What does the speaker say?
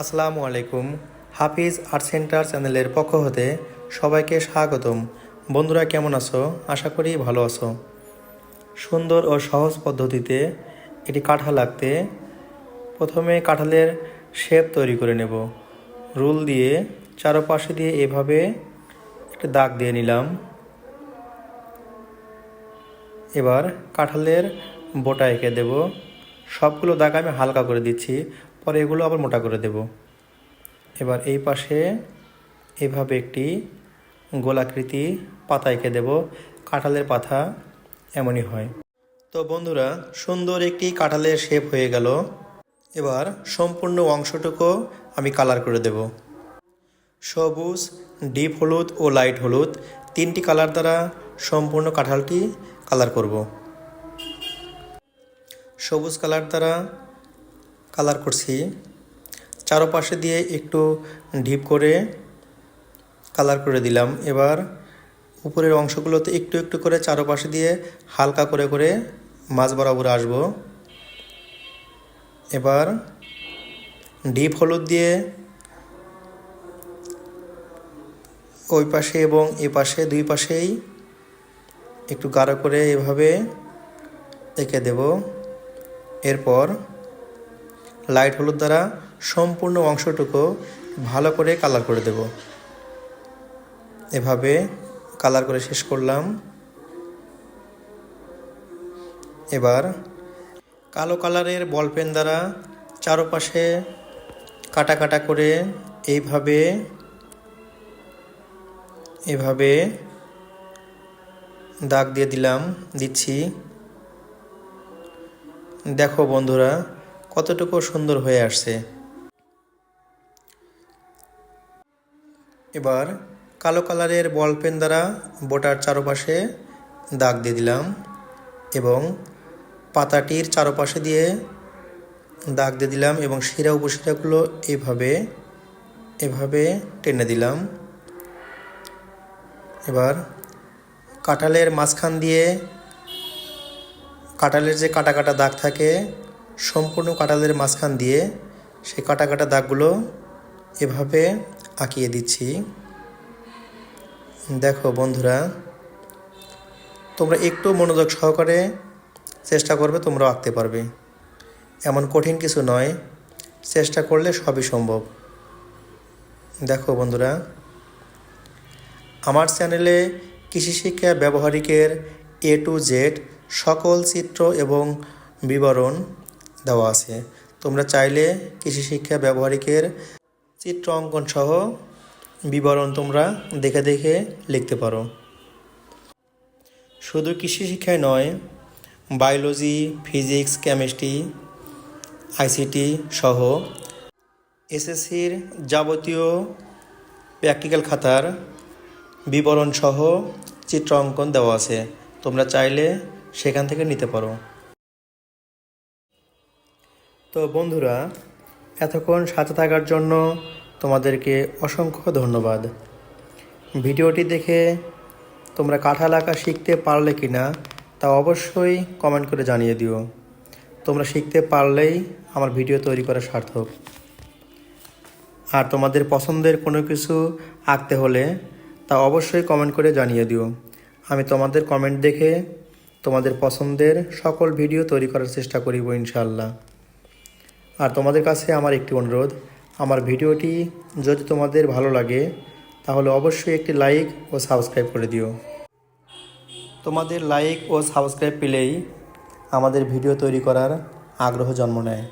আসসালামু আলাইকুম। হাফিজ art centre চ্যানেলের পক্ষ হতে সবাইকে স্বাগতম। বন্ধুরা, কেমন আছো? আশা করি ভালো আছো। সুন্দর ও সহজ পদ্ধতিতে এটি কাঁঠাল লাগতে প্রথমে কাঁঠালের শেপ তৈরি করে নেব। রুল দিয়ে চারপাশে দিয়ে এভাবে একটা দাগ দিয়ে নিলাম। এবার কাঁঠালের বোটা এঁকে দেব। সবগুলো দাগ আমি হালকা করে দিচ্ছি। পরে এগুলো আবার মোটা করে দেব। এবার এই পাশে এভাবে একটি গোলাকৃতি পাতা এঁকে দেব। কাঁঠালের পাতা এমনই হয়। তো বন্ধুরা, সুন্দর একটি কাঁঠালের শেপ হয়ে গেল। এবার সম্পূর্ণ অংশটুকু আমি কালার করে দেব। সবুজ ডিপ হলুদ ও লাইট হলুদ তিনটি কালার দ্বারা সম্পূর্ণ কাঁঠালটি কালার করব। সবুজ কালার দ্বারা কালার করছি। চারপাশে দিয়ে একটু ডিপ করে কালার করে দিলাম। এবার উপরের অংশগুলোতে একটু একটু করে চারপাশে দিয়ে হালকা করে করে মাছ বরাবর আসব। এবার ডিপ হলুদ দিয়ে ওই পাশে এবং এ পাশে দুই পাশেই একটু গাঢ় করে এভাবে এঁকে দেব। এরপর লাইট হলুদ দ্বারা সম্পূর্ণ অংশটুকু ভালো করে কালার করে দেব। এভাবে কালার করে শেষ করলাম। এবার কালো কালারের বল পেন দ্বারা চারপাশে কাটা কাটা করে এইভাবে, এভাবে দাগ দিয়ে দিলাম, দিচ্ছি। দেখো বন্ধুরা কতটুকু সুন্দর হয়ে আসছে। এবার কালো কালারের বল পেন দ্বারা বোটার চারপাশে দাগ দিয়ে দিলাম এবং পাতাটির চারপাশে দিয়ে দাগ দিয়ে দিলাম এবং শিরা উপশিরাগুলো এভাবে এভাবে টেনে দিলাম। এবার কাঁঠালের মাঝখান দিয়ে, কাঁঠালের যে কাটা কাটা দাগ থাকে সম্পূর্ণ কাঁঠালের মাঝখান দিয়ে সেই কাটা কাটা দাগগুলো এভাবে আঁকিয়ে দিচ্ছি। দেখো বন্ধুরা, তোমরা একটু মনোযোগ সহকারে চেষ্টা করবে তোমরা আঁকতে পারবে। এমন কঠিন কিছু নয়, চেষ্টা করলে সবই সম্ভব। দেখো বন্ধুরা, আমার চ্যানেলে কৃষি শিক্ষা ব্যবহারিকের এ টু জেড সকল চিত্র এবং বিবরণ দেওয়া আছে। তোমরা চাইলে কৃষি শিক্ষা ব্যবহারিকের চিত্র অঙ্কন সহ বিবরণ তোমরা দেখে দেখে লিখতে পারো। শুধু কৃষি শিক্ষায় নয়, বায়োলজি, ফিজিক্স, কেমিস্ট্রি, আইসিটি সহ এসএসসির যাবতীয় প্র্যাকটিক্যাল খাতার বিবরণ সহ চিত্র অঙ্কন দেওয়া আছে। তোমরা চাইলে সেখান থেকে নিতে পারো। তো বন্ধুরা, এতক্ষণ সাথে থাকার জন্য তোমাদেরকে অসংখ্য ধন্যবাদ। ভিডিওটি দেখে তোমরা কাঁঠাল আঁকা শিখতে পারলে কি না, তা অবশ্যই কমেন্ট করে জানিয়ে দিও। তোমরা শিখতে পারলেই আমার ভিডিও তৈরি করা সার্থক। আর তোমাদের পছন্দের কোনো কিছু আঁকতে হলে তা অবশ্যই কমেন্ট করে জানিয়ে দিও। আমি তোমাদের কমেন্ট দেখে তোমাদের পছন্দের সকল ভিডিও তৈরি করার চেষ্টা করিব ইনশাল্লাহ আর তোমাদের কাছে আমার একটি অনুরোধ, আমার ভিডিওটি যদি তোমাদের ভালো লাগে, তাহলে অবশ্যই একটি লাইক ও সাবস্ক্রাইব করে দিও। তোমাদের লাইক ও সাবস্ক্রাইব পেলেই আমাদের ভিডিও তৈরি করার আগ্রহ জন্ম নেয়।